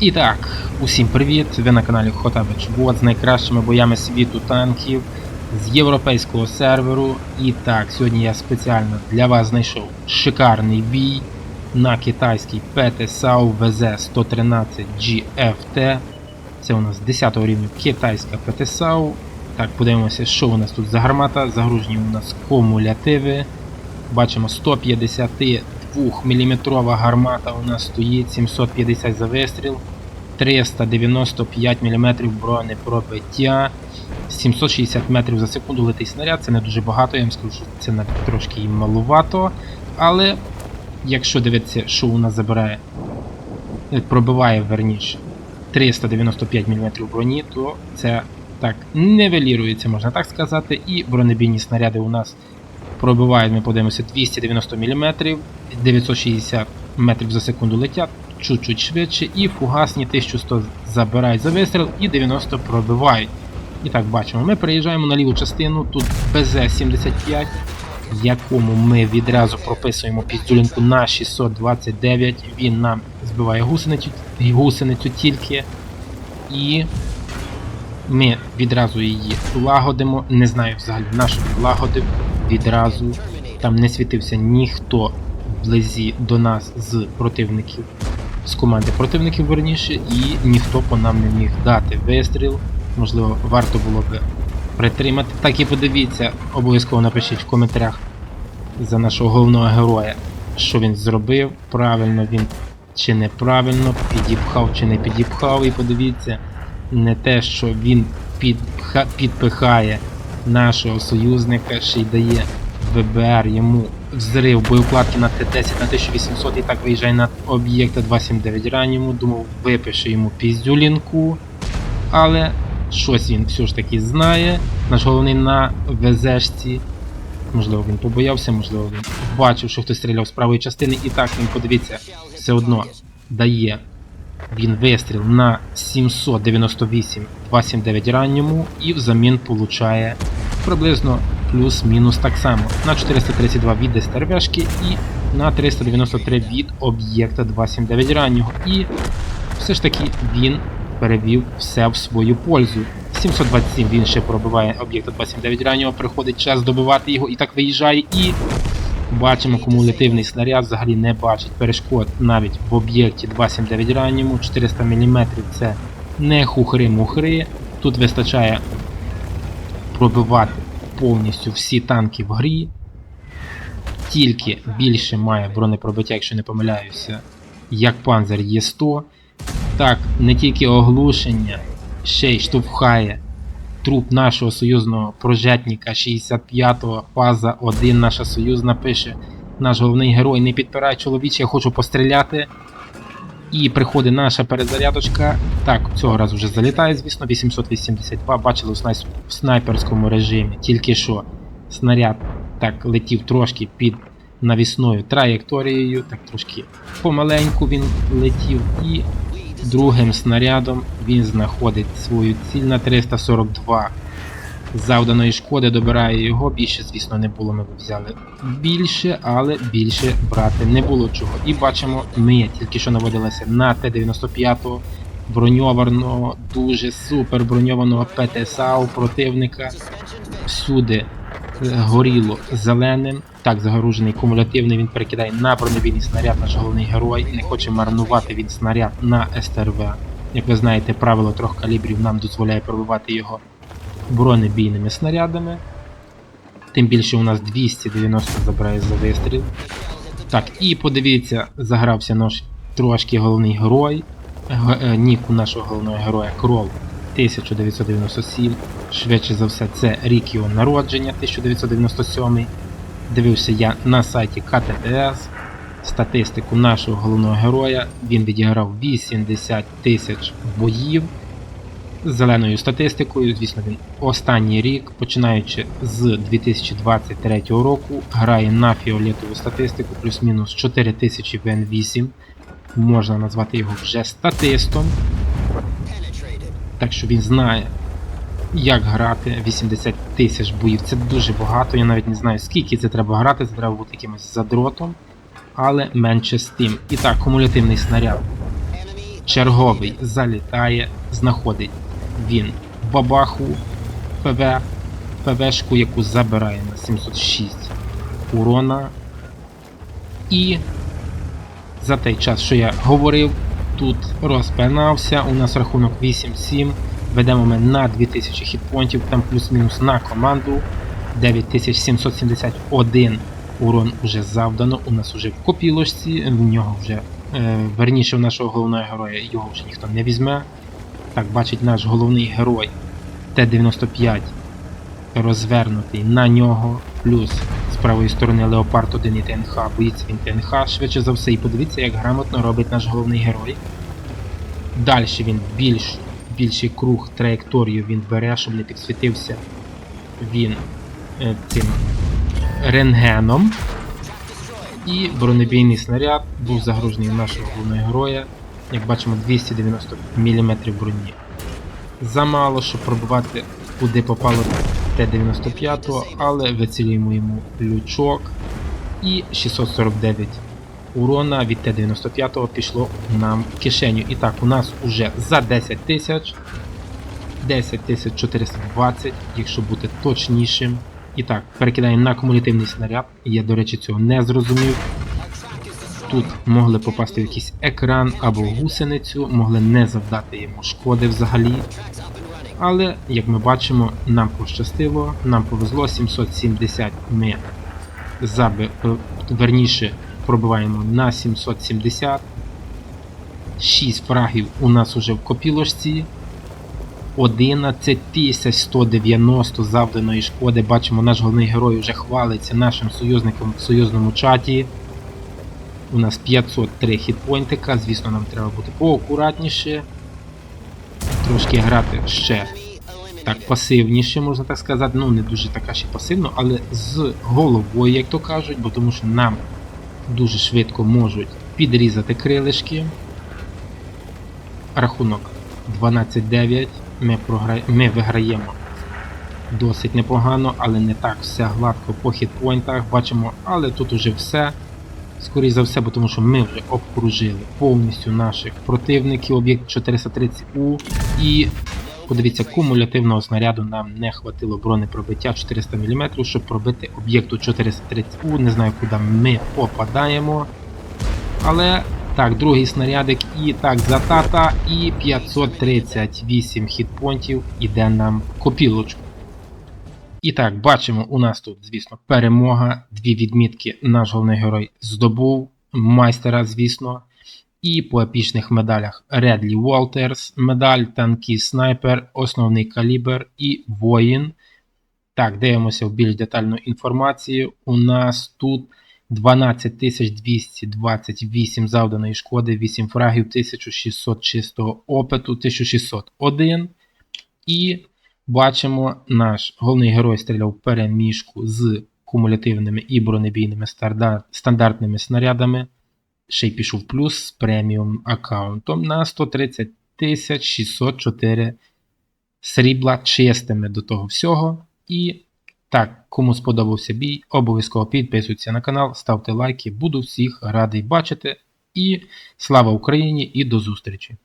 І так, усім привіт! Ви на каналі Хотабич Бот з найкращими боями світу танків з європейського серверу. І так, сьогодні я спеціально для вас знайшов шикарний бій на китайський ПТСАУ ВЗ-113GFT. Це у нас 10 го рівня китайська ПТСАУ. Так, подивимося, що у нас тут за гармата. Загружені у нас кумулятиви. Бачимо 150 2-мм гармата у нас стоїть 750 за вистріл, 395 мм бронепробиття, 760 метрів за секунду летить снаряд, це не дуже багато, я вам скажу, що це трошки їм малувато. Але якщо дивитися, що у нас забирає, е, пробиває верніше 395 мм броні, то це так невелірується, можна так сказати, і бронебійні снаряди у нас пробивають, ми подивимося, 290 мм, 960 метрів за секунду летять, чуть-чуть швидше, і фугасні 1100 забирають за вистріл і 90 пробивають. І так бачимо, ми переїжджаємо на ліву частину, тут БЗ-75, в якому ми відразу прописуємо піздюлінку на 629, він нам збиває гусеницю, гусеницю тільки. І ми відразу її лагодимо. Не знаю взагалі на що він лагодив. Відразу там не світився ніхто вблизі до нас з противників, з команди противників верніше, і ніхто по нам не міг дати вистріл. Можливо, варто було би притримати. Так і подивіться, обов'язково напишіть в коментарях за нашого головного героя, що він зробив, правильно він чи неправильно, підіпхав чи не підіпхав, і подивіться не те, що він підпихає нашого союзника, ще й дає ВБР йому взрив боєукладки на Т-10 на 1800 і так виїжджає на об'єкта 279 ранньому. Думав, випише йому піздюлінку. Але щось він все ж таки знає. Наш головний на ВЗшці. Можливо, він побоявся, можливо, він бачив, що хтось стріляв з правої частини, і так він подивіться, все одно дає він вистріл на 798 279 ранньому і взамін получає приблизно плюс-мінус так само на 432 від СТРВшки і на 393 від об'єкта 279 раннього. І все ж таки він перевів все в свою пользу. 727 він ще пробиває об'єкта 279 раннього, приходить час добивати його і так виїжджає і Бачимо, кумулятивний снаряд взагалі не бачить перешкод навіть в об'єкті 279 ранньому, 400 мм це не хухри-мухри. Тут вистачає пробивати повністю всі танки в грі. Тільки більше має бронепробиття, якщо не помиляюся, як Panzer Є100. Так, не тільки оглушення, ще й штовхає труп нашого союзного прожетника 65-го фаза 1 наша союзна пише. Наш головний герой не підпирає чоловіче, я хочу постріляти. І приходить наша перезарядочка. Так, цього разу вже залітає, звісно, 882. Бачили у снайперському режимі. Тільки що снаряд так летів трошки під навісною траєкторією, так трошки помаленьку він летів і другим снарядом він знаходить свою ціль на 342. Завданої шкоди добирає його. Більше, звісно, не було. Ми б взяли більше, але більше брати не було чого. І бачимо, ми тільки що наводилися на Т-95 броньованого, дуже супер броньованого ПТСАУ противника. Всюди е, горіло зеленим. Так, загоружений кумулятивний, він перекидає на бронебійний снаряд наш головний герой. Не хоче марнувати він снаряд на СТРВ. Як ви знаєте, правило трьох калібрів нам дозволяє пробивати його бронебійними снарядами. Тим більше у нас 290 забирає за вистріл. Так, і подивіться, загрався наш трошки головний герой. Г- е, Нік у нашого головного героя Крол 1997. Швидше за все, це рік його народження 1997. Дивився я на сайті КТТС статистику нашого головного героя. Він відіграв 80 тисяч боїв зеленою статистикою. Звісно, він останній рік, починаючи з 2023 року, грає на фіолетову статистику, плюс-мінус 4000 в N8. Можна назвати його вже статистом. Так що він знає, як грати 80 тисяч боїв. Це дуже багато. Я навіть не знаю, скільки це треба грати, це треба бути якимось задротом. але менше з тим. І так, кумулятивний снаряд. Черговий залітає, знаходить він бабаху ПВ, ПВшку, яку забирає на 706 урона. І за той час, що я говорив, тут розпинався. У нас рахунок 8-7. Ведемо ми на 2000 хітпонтів, там плюс-мінус на команду. 9771 урон вже завдано. У нас вже в копілочці, в нього вже е, верніше в нашого головного героя його вже ніхто не візьме. Так, бачить наш головний герой Т-95 розвернутий на нього, плюс з правої сторони Леопард 1 і ТНХ, боїться він ТНХ швидше за все. І подивіться, як грамотно робить наш головний герой. Далі він більш, більший круг, траєкторію він бере, щоб не підсвітився він е, цим рентгеном. І бронебійний снаряд був загружений в нашого головного героя. Як бачимо, 290 мм броні. Замало, щоб пробувати, куди попало Т-95, але вицілюємо йому лючок. І 649 урона від Т-95 пішло нам в кишеню. І так, у нас уже за 10 тисяч. 10 420, якщо бути точнішим. І так, перекидаємо на кумулятивний снаряд. Я, до речі, цього не зрозумів. Тут могли попасти в якийсь екран або гусеницю, могли не завдати йому шкоди взагалі. Але, як ми бачимо, нам пощастило, нам повезло 770 ми заби, е, верніше пробиваємо на 770. 6 фрагів у нас уже в копілочці. 11190 завданої шкоди. Бачимо, наш головний герой вже хвалиться нашим союзникам в союзному чаті. У нас 503 хітпойнтика, звісно, нам треба бути поакуратніше. Трошки грати ще так пасивніше, можна так сказати. Ну, не дуже така ще пасивно, але з головою, як то кажуть, бо тому що нам дуже швидко можуть підрізати крилишки. Рахунок 12-9. Ми, програ... Ми виграємо досить непогано, але не так все гладко по хітпойнтах. Бачимо, але тут уже все. Скоріше за все, бо тому що ми вже обкружили повністю наших противників, об'єкт 430У. І подивіться, кумулятивного снаряду нам не хватило бронепробиття 400 мм, щоб пробити об'єкту 430У. Не знаю, куди ми попадаємо. Але так, другий снарядик і так за тата, і 538 хітпонтів іде нам копілочку. І так, бачимо, у нас тут, звісно, перемога. Дві відмітки наш головний герой здобув, майстера, звісно. І по епічних медалях Редлі Уолтерс, медаль, танкіст снайпер, основний калібр і воїн. Так, дивимося в більш детальну інформацію. У нас тут 12228 завданої шкоди, 8 фрагів, 1600 чистого опиту, 1601. І бачимо, наш головний герой стріляв переміжку з кумулятивними і бронебійними стандартними снарядами. Ще й пішов плюс з преміум аккаунтом на 130 604 срібла чистими до того всього. І так, кому сподобався бій, обов'язково підписуйтесь на канал, ставте лайки, буду всіх радий бачити. І слава Україні і до зустрічі!